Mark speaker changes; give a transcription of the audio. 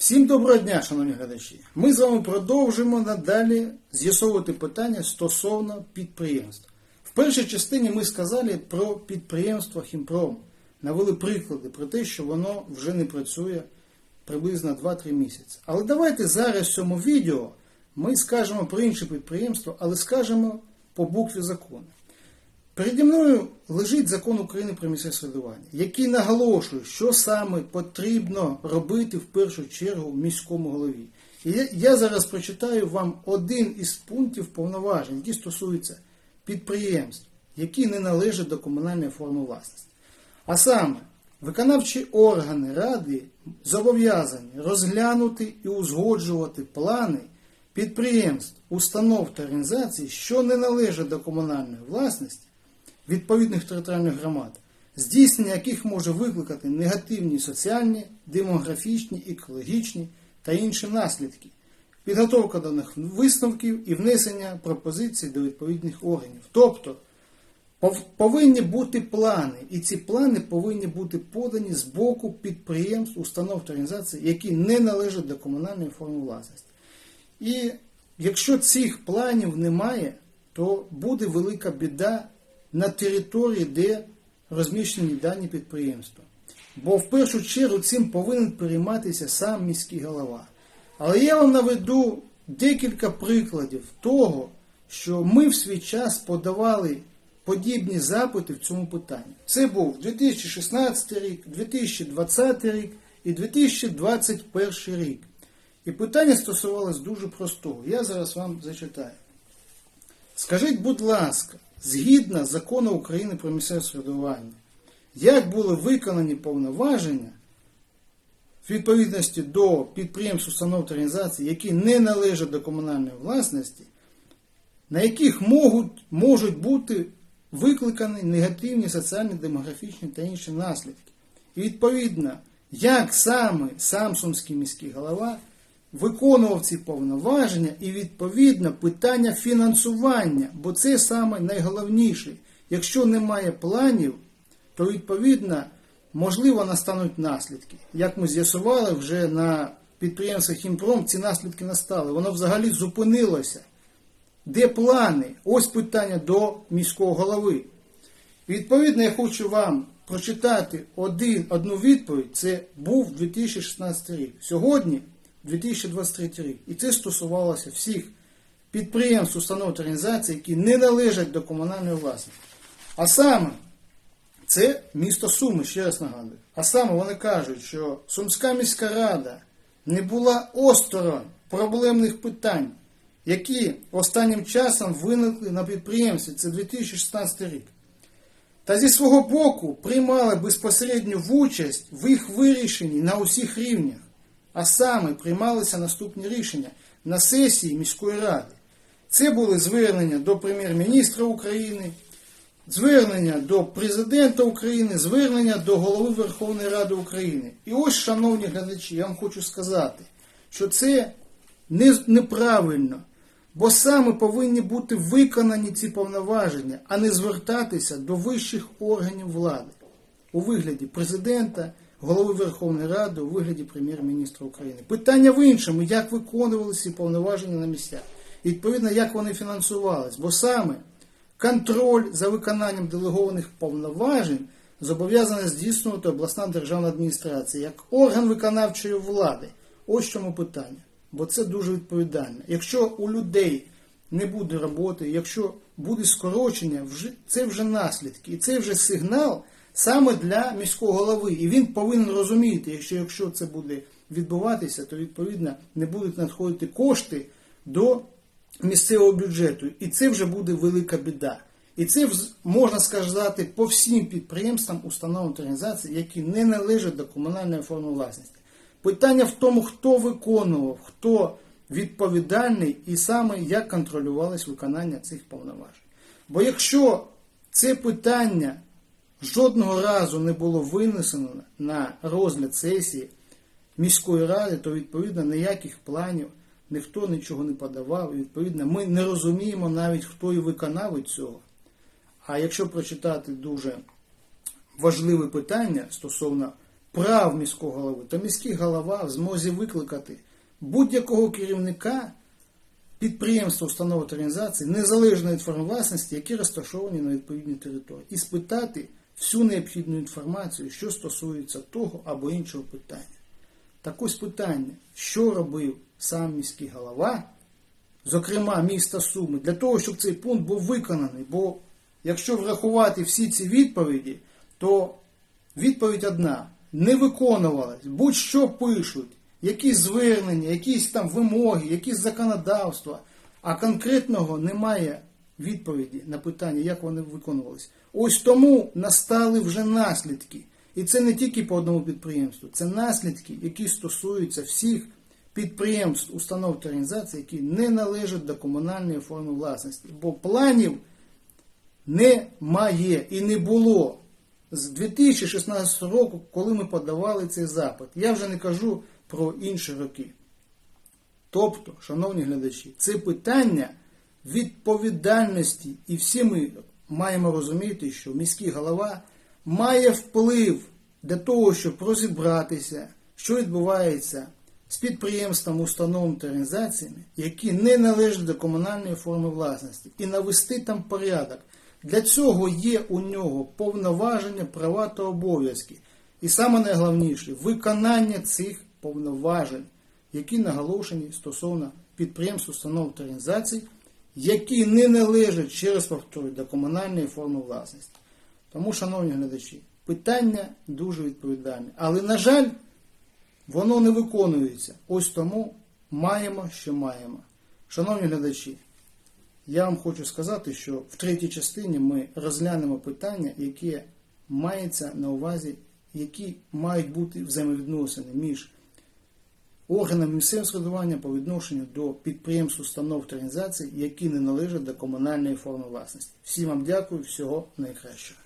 Speaker 1: Всім доброго дня, шановні глядачі. Ми з вами продовжимо надалі з'ясовувати питання стосовно підприємств. В першій частині ми сказали про підприємство Хімпром. Навели приклади про те, що воно вже не працює приблизно 2-3 місяці. Але давайте зараз в цьому відео ми скажемо про інше підприємство, але скажемо по букві закону. Переді мною лежить закон України про місцеве самоврядування, який наголошує, що саме потрібно робити в першу чергу міському голові. І я зараз прочитаю вам один із пунктів повноважень, які стосуються підприємств, які не належать до комунальної форми власності. А саме, виконавчі органи ради зобов'язані розглянути і узгоджувати плани підприємств, установ та організацій, що не належать до комунальної власності відповідних територіальних громад, здійснення яких може викликати негативні соціальні, демографічні, екологічні та інші наслідки, підготовка даних висновків і внесення пропозицій до відповідних органів. Тобто пов- повинні бути плани, і ці плани повинні бути подані з боку підприємств, установ та організацій, які не належать до комунальної форми власності. І якщо цих планів немає, то буде велика біда на території, де розміщені дані підприємства. Бо в першу чергу цим повинен перейматися сам міський голова. Але я вам наведу декілька прикладів того, що ми в свій час подавали подібні запити в цьому питанні. Це був 2016 рік, 2020 рік і 2021 рік. І питання стосувалось дуже простого. Я зараз вам зачитаю. Скажіть, будь ласка, згідно закону України про місцеве самоврядування, як були виконані повноваження в відповідності до підприємств, установ та організацій, які не належать до комунальної власності, на яких можуть, можуть бути викликані негативні соціальні, демографічні та інші наслідки. І відповідно, як саме Самсумський міський голова виконував ці повноваження і відповідно питання фінансування, бо це саме найголовніше. Якщо немає планів, то відповідно можливо настануть наслідки. Як ми з'ясували вже на підприємстві Хімпром, ці наслідки настали. Воно взагалі зупинилося. Де плани? Ось питання до міського голови. Відповідно, я хочу вам прочитати один, одну відповідь. Це був 2016 рік. Сьогодні 2023 рік. І це стосувалося всіх підприємств, установ та організацій, які не належать до комунальної власності. А саме, це місто Суми, ще раз нагадую. А саме вони кажуть, що Сумська міська рада не була осторонь проблемних питань, які останнім часом виникли на підприємстві. Це 2016 рік. Та зі свого боку приймали безпосередню участь в їх вирішенні на усіх рівнях. А саме приймалися наступні рішення на сесії міської ради. Це були звернення до прем'єр-міністра України, звернення до президента України, звернення до голови Верховної Ради України. І ось, шановні глядачі, я вам хочу сказати, що це не- неправильно, бо саме повинні бути виконані ці повноваження, а не звертатися до вищих органів влади у вигляді президента, голови Верховної Ради, у вигляді прем'єр-міністра України. Питання в іншому, як виконувалися ці повноваження на місцях. І відповідно, як вони фінансувались. Бо саме контроль за виконанням делегованих повноважень зобов'язана здійснювати обласна державна адміністрація як орган виконавчої влади. Ось чому питання. Бо це дуже відповідально. Якщо у людей не буде роботи, якщо буде скорочення, це вже наслідки. І це вже сигнал саме для міського голови. І він повинен розуміти, якщо, якщо це буде відбуватися, то відповідно не будуть надходити кошти до місцевого бюджету. І це вже буде велика біда. І це можна сказати по всім підприємствам, установам та організаціям, які не належать до комунальної форми власності. Питання в тому, хто виконував, хто відповідальний і саме як контролювалось виконання цих повноважень. Бо якщо це питання жодного разу не було винесено на розгляд сесії міської ради, то відповідно ніяких планів ніхто нічого не подавав. І відповідно, ми не розуміємо навіть, хто і виконавець цього. А якщо прочитати дуже важливе питання стосовно прав міського голови, то міський голова в змозі викликати будь-якого керівника підприємства, установи та організації, незалежно від форми власності, які розташовані на відповідній території, і спитати всю необхідну інформацію, що стосується того або іншого питання. Так ось питання, що робив сам міський голова, зокрема міста Суми, для того, щоб цей пункт був виконаний. Бо якщо врахувати всі ці відповіді, то відповідь одна: не виконувалась, будь-що пишуть, якісь звернення, якісь там вимоги, якісь законодавства, а конкретного немає відповіді на питання, як вони виконувались. Ось тому настали вже наслідки. І це не тільки по одному підприємству, це наслідки, які стосуються всіх підприємств, установ та організацій, які не належать до комунальної форми власності. Бо планів немає і не було з 2016 року, коли ми подавали цей запит. Я вже не кажу про інші роки. Тобто, шановні глядачі, це питання відповідальності, і всі ми маємо розуміти, що міський голова має вплив для того, щоб розібратися, що відбувається з підприємствами, установами та організаціями, які не належать до комунальної форми власності, і навести там порядок. Для цього є у нього повноваження, права та обов'язки. І саме найголовніше виконання цих повноважень, які наголошені стосовно підприємств, установ та організацій, які не належать, ще раз до комунальної форми власності. Тому, шановні глядачі, питання дуже відповідальне. Але, на жаль, воно не виконується. Ось тому маємо, що маємо. Шановні глядачі, я вам хочу сказати, що в третій частині ми розглянемо питання, яке мається на увазі, які мають бути взаємовідносини між органами місцевого самоврядування по відношенню до підприємств, установ та організацій, які не належать до комунальної форми власності. Всім вам дякую, всього найкращого.